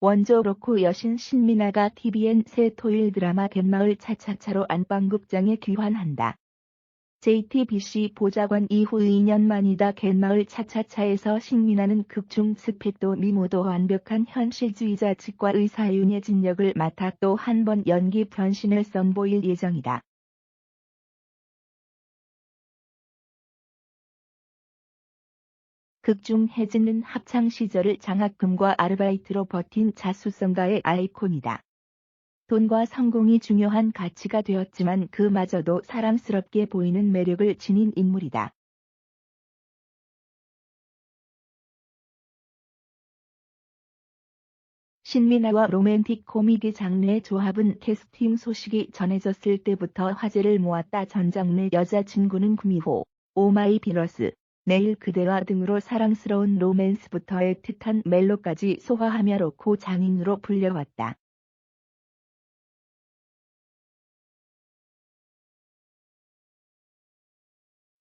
원조 로코 여신 신민아가 TVN 새 토일 드라마 갯마을 차차차로 안방극장에 귀환한다. JTBC 보좌관 이후 2년 만이다 갯마을 차차차에서 신민아는 극중 스펙도 미모도 완벽한 현실주의자 치과 의사 윤예진 역을 맡아 또 한 번 연기 변신을 선보일 예정이다. 극중 혜진은 합창 시절을 장학금과 아르바이트로 버틴 자수성가의 아이콘이다. 돈과 성공이 중요한 가치가 되었지만 그마저도 사랑스럽게 보이는 매력을 지닌 인물이다. 신민아와 로맨틱 코미디 장르의 조합은 캐스팅 소식이 전해졌을 때부터 화제를 모았다. 전 장르 여자친구는 구미호, 오마이 비너스, 내일 그대와 등으로 사랑스러운 로맨스부터 애틋한 멜로까지 소화하며 로코 장인으로 불려왔다.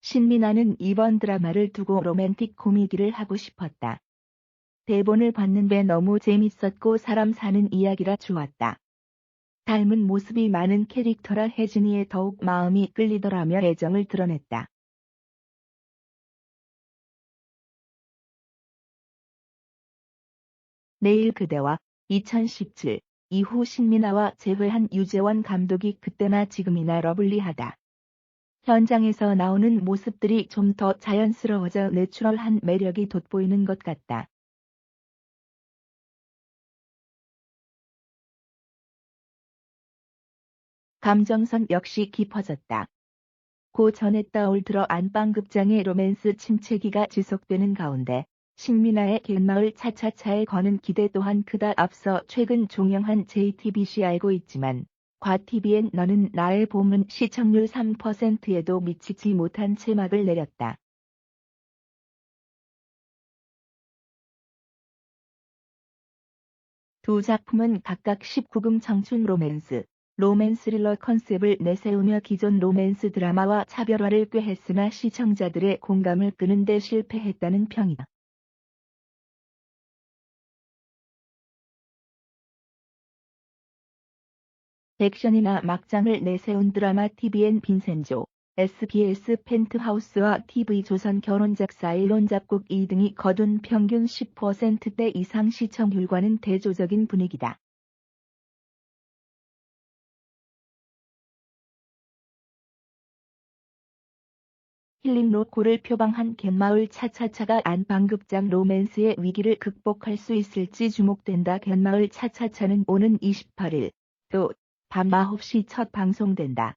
신민아는 이번 드라마를 두고 로맨틱 코미디를 하고 싶었다. 대본을 봤는데 너무 재밌었고 사람 사는 이야기라 좋았다. 닮은 모습이 많은 캐릭터라 혜진이에 더욱 마음이 끌리더라며 애정을 드러냈다. 내일 그대와 2017 이후 신민아와 재회한 유재원 감독이 그때나 지금이나 러블리하다. 현장에서 나오는 모습들이 좀 더 자연스러워져 내추럴한 매력이 돋보이는 것 같다. 감정선 역시 깊어졌다. 고 전했다 올 들어 안방극장의 로맨스 침체기가 지속되는 가운데 신민아의 갯마을 차차차에 거는 기대 또한 크다 앞서 최근 종영한 JTBC 알고 있지만 과 TVN 너는 나의 봄은 시청률 3%에도 미치지 못한 채막을 내렸다. 두 작품은 각각 19금 청춘 로맨스, 로맨스 릴러 컨셉을 내세우며 기존 로맨스 드라마와 차별화를 꾀했으나 시청자들의 공감을 끄는 데 실패했다는 평이다. 액션이나 막장을 내세운 드라마 TVN 빈센조, SBS 펜트하우스와 TV조선 결혼작사 일론 작곡 2등이 거둔 평균 10%대 이상 시청률과는 대조적인 분위기다. 힐링 로코를 표방한 갯마을 차차차가 안방극장 로맨스의 위기를 극복할 수 있을지 주목된다. 갯마을 차차차는 오는 28일 또 밤 9시 첫 방송된다.